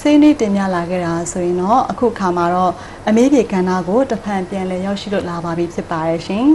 ဆွေးနွေးတင်ပြလာခဲ့တာဆိုရင်တော့အခုခါမှာတော့အမေးပြေကဏ္ဍကိုတဖန်ပြန်လည်ရောက်ရှိလို့လာပါပြီဖြစ်ပါရဲ့ရှင်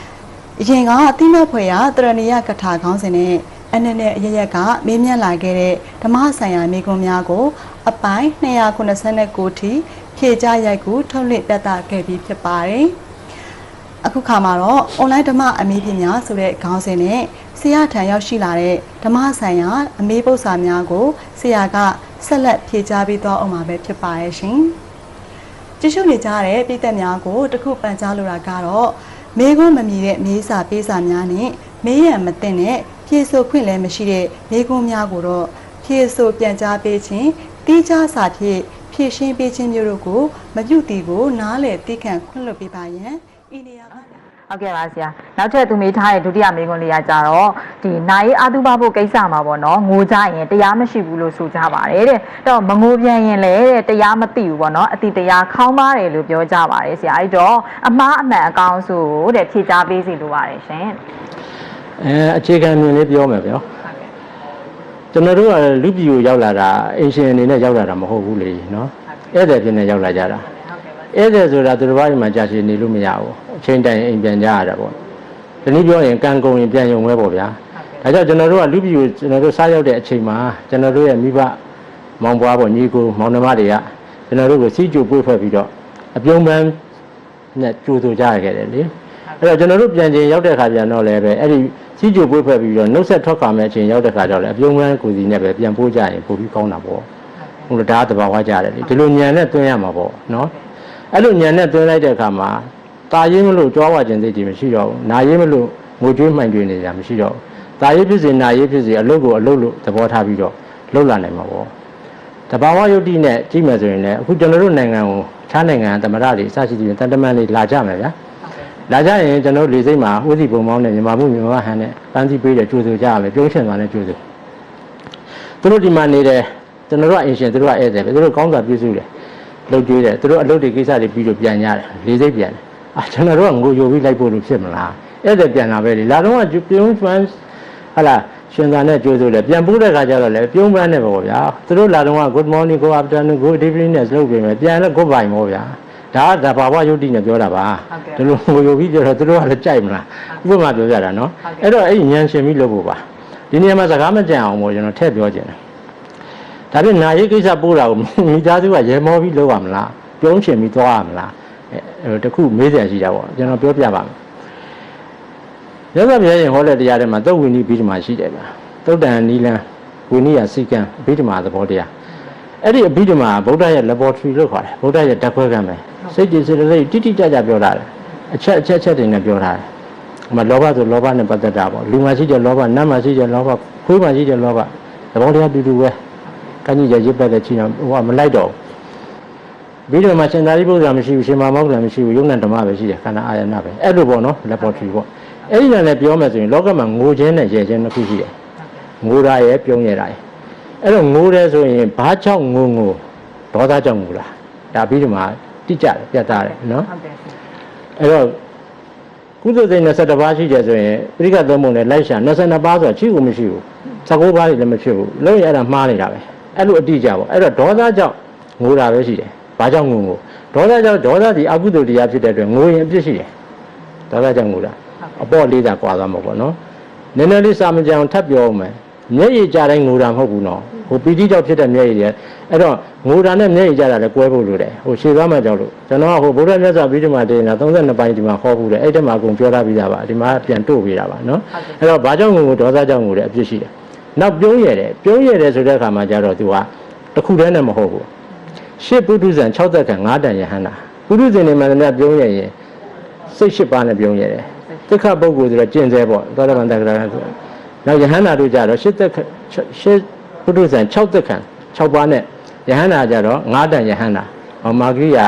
။အရင်ကအတိမတ်ဖွယ်ရတရဏီယကထာခေါင်းစဉ်နဲ့အနေနဲ့အရရက်ကမေးမြန်းလာခဲ့တဲ့ဓမ္မဆိုင်ရာမိကွန်းများကို အပိုင်း289ထိဖြေကြားရိုက်ကူထုတ်လွှင့်ပြသခဲ့ပြီးဖြစ်ပါတယ်။အခုခါမှာတော့ online ဓမ္မအမေးပြများဆိုတဲ့ခေါင်းစဉ်နဲ့ဆရာထံရောက်ရှိလာတဲ့ဓမ္မဆိုင်ရာအမေးပု္ပ္ပစာများကိုဆရာက ဆက်လက်ဖြေကြားပေးသွားအောင်ပါပဲဖြစ်ပါရဲ့ရှင်။ကြည့်ရှုနေကြတဲ့ပြည်သက်များကိုတခုပန်ကြားလိုတာကတော့မေခွန်းမမြည်တဲ့မေးစာပေးစာများနဲ့မေးရန်မသိတဲ့ဖြေဆိုခွင့်လည်းမရှိတဲ့မေခွန်းများကိုတော့ဖြေဆိုပြန်ကြားပေးခြင်းတိကျစာဖြင့်ဖြည့်ရှင်းပေးခြင်းမျိုးတို့ကိုမပြုတည်ကိုနားလည်သိခံခွင့်လွှတ်ပေးပါရန်ဤနေရာက ဟုတ်ကဲ့ပါဆရာနောက်ထပ်သူမေးထားတဲ့ဒုတိယမေးခွန်းလေးကကြတော့ဒီနိုင်အာတုပဖို့ကိစ္စမှာပေါ့နော်ငိုကြရင်တရားမရှိဘူးလို့ဆိုကြပါတယ်တဲ့အဲ့တော့မငိုပြန်ရင်လည်းတဲ့တရားမသိဘူးပေါ့နော်အတိတရားခေါင်းပါတယ်လို့ပြောကြပါတယ်ဆရာအဲ့တော့အမှားအမှန်အကောင်းဆိုတဲ့ဖြေချပေးစီလိုပါတယ်ရှင်အဲအခြေခံမြင်လေးပြောမယ်ဗျာကျွန်တော်တို့ကလူပြည်ကိုရောက်လာတာအင်ရှင်အနေနဲ့ရောက်လာတာမဟုတ်ဘူးလေနော်ဧည့်သည်ဖြစ်နေရောက်လာကြတာ ဧည့်သည်ဆိုတာသူတို့ဘာမှကြာရှည်နေလို့မရဘူးအချိန်တိုင်အိမ်ပြန်ကြရတာပေါ့ဒီနည်းပြောရင်ကံကုန်ရင်ပြန်ရုံပဲပေါ့ဗျာဒါကြောင့်ကျွန်တော်တို့ကလူပြည်ကိုကျွန်တော်တို့စားရောက်တဲ့အချိန်မှာကျွန်တော်တို့ရဲ့မိဘမောင်ပွားပေါ့ညီကိုမောင်နှမတွေကကျွန်တော်တို့ကိုစီးကြိုပွေ့ဖွဲ့ပြီးတော့အပြုံးပန်းနဲ့ကြိုးဆိုကြရခဲ့တယ်လေအဲ့တော့ကျွန်တော်တို့ပြန်ချင်းရောက်တဲ့ခါပြန်တော့လည်းပဲအဲ့ဒီစီးကြိုပွေ့ဖွဲ့ပြီးတော့နှုတ်ဆက်ထွက်ခါမဲ့အချိန်ရောက်တဲ့ခါကျတော့လည်းအပြုံးပန်းကိုစီနဲ့ပဲပြန်ပို့ကြရင်ပို့ပြီးကောင်းတာပေါ့ဟုတ်လားဒါကတဘာဝကြတယ်လေဒီလိုညံနဲ့တွင်းရမှာပေါ့နော် အဲ့လိုညံနဲ့တွင်းလိုက်တဲ့အခါမှာตาရေးမလို့ကြွားဝခြင်းစိတ်တွေမရှိတော့ဘူးနာရေးမလို့ငိုကြွေးမှန်ကြွေးနေကြမရှိတော့ဘူးตาရေးဖြစ်စေနာရေးဖြစ်စေအလုပ်ကိုအလုပ်လို့သဘောထားပြီးတော့လှုပ်လာနိုင်မှာပေါ့တဘာဝယုတ်တိနဲ့ကြည့်မယ်ဆိုရင်လည်းအခုကျွန်တော်တို့နိုင်ငံကိုခြားနိုင်ငံသမရတွေအစရှိတဲ့တန်တမန်တွေလာကြမယ်ဗျာ လာကြရင်ကျွန်တော်လေစိတ်မှာဥစီပုံမောင်းနဲ့မြန်မာမှုမြန်မာဟန်နဲ့ပန်းစီပေးတယ်ကြိုးဆိုကြရမယ်ပြုံးချင်သွားနဲ့ကြိုးဆိုသူတို့ဒီမှာနေတယ်ကျွန်တော်တို့ကအင်ရှင်သူတို့ကဧည့်သည်ပဲသူတို့ကောင်းစွာပြုစုတယ် လှုပ်ကြွေးတယ်သူတို့အလုပ်တွေကိစ္စတွေပြီးတော့ပြန်ကြတယ်လေစိတ်ပြန်တယ်အာကျွန်တော်တို့ကငိုယိုပြီးလိုက်ဖို့လို့ဖြစ်မလားဧည့်သည်ပြန်လာပဲလေလာတော့ကပြုံးပန်းဟာလာရှင်သာနဲ့ကြိုးဆိုတယ်ပြန်ပို့တဲ့ခါကျတော့လေပြုံးပန်းနဲ့ပေါ့ဗျာသူတို့လာတော့က good morning good afternoon good evening နဲ့လုပ်ပြင်မယ်ပြန်လည်း good bye ပေါ့ဗျာဒါကဒါဘာဝယုတ်တိနဲ့ပြောတာပါဒီလိုငိုယိုပြီးပြောတော့သူတို့ကလည်းကြိုက်မလားဥပမာပြောပြတာနော်အဲ့တော့အဲ့ဒီဉာဏ်ရှင်ပြီးလုပ်ဖို့ပါဒီနေရာမှာစကားမကြံအောင်မို့ကျွန်တော်ထည့်ပြောခြင်းတယ် ဒါပြင်နာရေးကိစ္စပို့တာကိုမိသားစုကရေမောပြီးလုပ်ရမလားပြုံးချင်ပြီးသွားရမလားအဲတခုမေးစရာရှိတာပေါ့ကျွန်တော်ပြောပြပါမယ်ရသဗျာရင်ဟောတဲ့တရားထဲမှာသုတ်ဝိနည်းပြီးဒီမှာရှိတယ်ဗျာသုတ်တန်နီလန်ဝိနည်းရစိကံပြီးဒီမှာသဘောတရားအဲ့ဒီအဘိဓမ္မာဗုဒ္ဓရဲ့ laboratory လို့ခေါ်တယ်ဗုဒ္ဓရဲ့ဓာတ်ခွဲခန်းပဲစိတ်ကြည်စေတသိက်တိတိကျကျပြောတာတယ်အချက်အချက်အချက်တွေနဲ့ပြောတာတယ်ဟိုမှာလောဘဆိုလောဘနဲ့ပတ်သက်တာပေါ့လူမှာရှိတဲ့လောဘနတ်မှာရှိတဲ့လောဘခွေးမှာရှိတဲ့လောဘသဘောတရားတူတူပဲ က ഞ്ഞി ရရစ်ပတ်တဲ့ချင်းဟိုကမလိုက်တော့ဘူးဘိဓမ္မာရှင်သာရိပုတ္တရာမရှိဘူးရှင်မာမောက္ခရာမရှိဘူးယုံနဲ့ဓမ္မပဲရှိတယ်ခန္ဓာအာယနာပဲအဲ့လိုပေါ့နော် laboratory ပေါ့အဲ့ဒီနဲ့လည်းပြောမယ်ဆိုရင်လောကမှာငိုခြင်းနဲ့ရဲခြင်းနှစ်ခုရှိတယ်ငိုတာရဲ့ပြုံးရတာရဲ့အဲ့တော့ငိုတယ်ဆိုရင်ဘာကြောင့်ငိုငိုဒေါသကြောင့်ငိုလားဒါဘိဓမ္မာတိကျတယ်ပြတ်သားတယ်နော်ဟုတ်တယ်အဲ့တော့ကုသိုလ်စိတ်22ပါးရှိတယ်ဆိုရင်ပရိက္ခသုံးပုံနဲ့လိုက်ရှာ22ပါးဆိုတာရှိကိုမရှိဘူး19ပါးလည်းမဖြစ်ဘူးလုံးရအဲ့ဒါမှားနေတာပဲ အဲ့လိုအတိအကျပေါ့အဲ့တော့ဒေါသကြောင့်ငိုတာပဲရှိတယ်ဘာကြောင့်ငိုငိုဒေါသကြောင့်ဒေါသဒီအကုသိုလ်တရားဖြစ်တဲ့အတွက်ငိုရင်အပြစ်ရှိတယ်ဒေါသကြောင့်ငိုတာအပေါ့လေးသာကွာသွားမှာပေါ့နော်နည်းနည်းလေးစာမကြအောင်ထပ်ပြောအောင်မယ်မျက်ရည်ကြတိုင်းငိုတာမဟုတ်ဘူးနော်ဟိုပီတိကြောင့်ဖြစ်တဲ့မျက်ရည်တွေအဲ့တော့ငိုတာနဲ့မျက်ရည်ကြတာလည်းကွဲဖို့လိုတယ်ဟိုရှေ့သွားမှကြောက်လို့ကျွန်တော်ကဟိုဗုဒ္ဓမြတ်စွာဘုရားမှာတင်တာ32ပိုင်းဒီမှာဟောဘူးတယ်အဲ့ဒီမှာအကုန်ပြောထားပြီးသားပါဒီမှာပြန်တို့ပေးတာပါနော်အဲ့တော့ဘာကြောင့်ငိုငိုဒေါသကြောင့်ငိုတယ်အပြစ်ရှိတယ် နောက်ပြုံးရတယ်ပြုံးရတယ်ဆိုတဲ့အခါမှာကျတော့သူကတစ်ခုတည်းနဲ့မဟုတ်ဘူးရှစ်ပုထုဇဉ်6သက်ခံ9တန်ယဟန္တာပုထုဇဉ်တွေမှလည်းပြုံးရရင်စိတ်ရှစ်ပါးနဲ့ပြုံးရတယ်သက္ခပုဂ္ဂိုလ်ဆိုတော့ကျင့်စေပေါ့သောတပန်တက္ကရာဆိုနောက်ယဟန္တာတို့ကြတော့ရှစ်သက်ရှစ်ပုထုဇဉ်6သက်ခံ6ပါးနဲ့ယဟန္တာကြတော့9တန်ယဟန္တာဟောမာဂရိယာ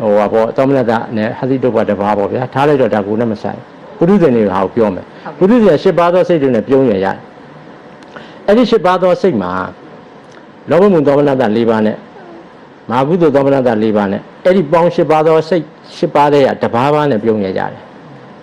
ဟိုပါပေါ့သောမနတနဲ့ဟသိတုပ္ပတဘာပေါ့ဗျာထားလိုက်တော့ဒါကိုနဲ့မဆိုင်ပုထုဇဉ်တွေဟာကိုပြောမယ်ပုထုဇဉ်ရှစ်ပါးသောစိတ်တွေနဲ့ပြုံးရရတယ် အဲ့ဒီရှစ်ပါးသောစိတ်မှာလောဘမှုသောမနတ၄ပါးနဲ့မဟာကုသိုလ်သောမနတ၄ပါးနဲ့အဲ့ဒီပေါင်းရှစ်ပါးသောစိတ်ရှစ်ပါးတဲ့ကတဘားပါးနဲ့ပြုံးရကြတယ်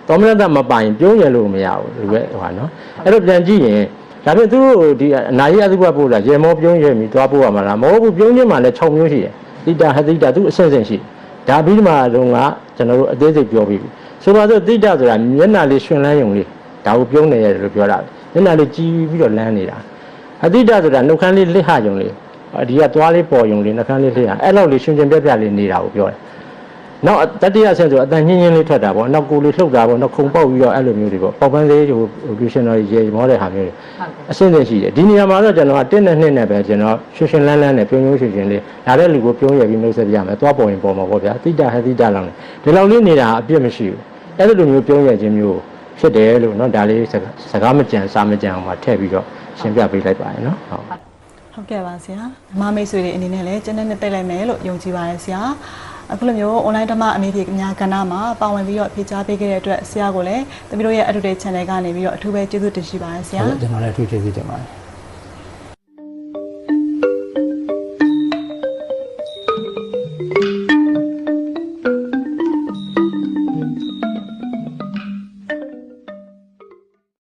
သောမနတမပိုင်ပြုံးရလို့မရဘူးဒီပဲဟိုဟာနော်အဲ့တော့ပြန်ကြည့်ရင်ဒါပြင်သူတို့ဒီအနာရီအသုဘပို့လာရေမောပြုံးရမြည်သွားပို့ရမှာလားမဟုတ်ဘူးပြုံးခြင်းမှာလည်း6မျိုးရှိတယ်တိတာဟတိတာသူအဆင့်ဆင့်ရှိတယ်ဒါပြီးမှတော့ကကျွန်တော်တို့အသေးစိတ်ပြောပြီးပြီဆိုပါစို့တိတာဆိုတာမျက်နှာလေးရှင်လန်းယုံလေးဒါကိုပြုံးနေရတယ်လို့ပြောတာမျက်နှာလေးကြီးပြီးတော့လန်းနေတာ အတိတာဆိုတာနှုတ်ခမ်းလေးလစ်ဟယုံလေးဒီကသွားလေးပေါ်ယုံလေးနှုတ်ခမ်းလေးလစ်ဟအဲ့လောက်လေးရှင်ရှင်ပြပြလေးနေတာကိုပြောတယ်နောက်တတိယဆင့်ဆိုအတန်ညင်းညင်းလေးထွက်တာပေါ့နောက်ကိုယ်လေးလှုပ်တာပေါ့နောက်ခုံပေါက်ပြီးတော့အဲ့လိုမျိုးတွေပေါ့ပေါက်ပန်းလေးဟိုလူရှင်တော်ရေမောတဲ့ဟာမျိုးတွေအဆင့်ဆင့်ရှိတယ်ဒီနေရာမှာတော့ကျွန်တော်ကတင်းနဲ့နှစ်နဲ့ပဲကျွန်တော်ရှင်ရှင်လန်းလန်းနဲ့ပြုံးပြုံးရှင်ရှင်လေးဒါတဲ့လူကိုပြုံးရပြီးနှုတ်ဆက်ပြရမယ်သွားပေါ်ရင်ပေါ်မှာပေါ့ဗျာတိတာဟတိတာလောင်းလေဒီလောက်လေးနေတာအပြစ်မရှိဘူးအဲ့လိုမျိုးပြုံးရခြင်းမျိုးဖြစ်တယ်လို့เนาะဒါလေးစကားမကြံစားမကြံအောင်မှာထည့်ပြီးတော့ ရှင်းပြပေးလိုက်ပါရနော်ဟုတ်ဟုတ်ကဲ့ပါဆရာဓမ္မမိတ်ဆွေတွေအနေနဲ့လည်းကျန်တဲ့နှစ်သိလိုက်မယ်လို့ယုံကြည်ပါတယ်ဆရာအခုလိုမျိုး online ဓမ္မအမေဖြေအများကဏ္ဍမှာပါဝင်ပြီးတော့ဖြေကြားပေးခဲ့တဲ့အတွက်ဆရာကိုလည်းတမီးတို့ရဲ့ Educate Channel ကနေပြီးတော့အထူးပဲကျေးဇူးတင်ရှိပါတယ်ဆရာဟုတ်ကျွန်တော်လည်းအထူးကျေးဇူးတင်ပါတယ်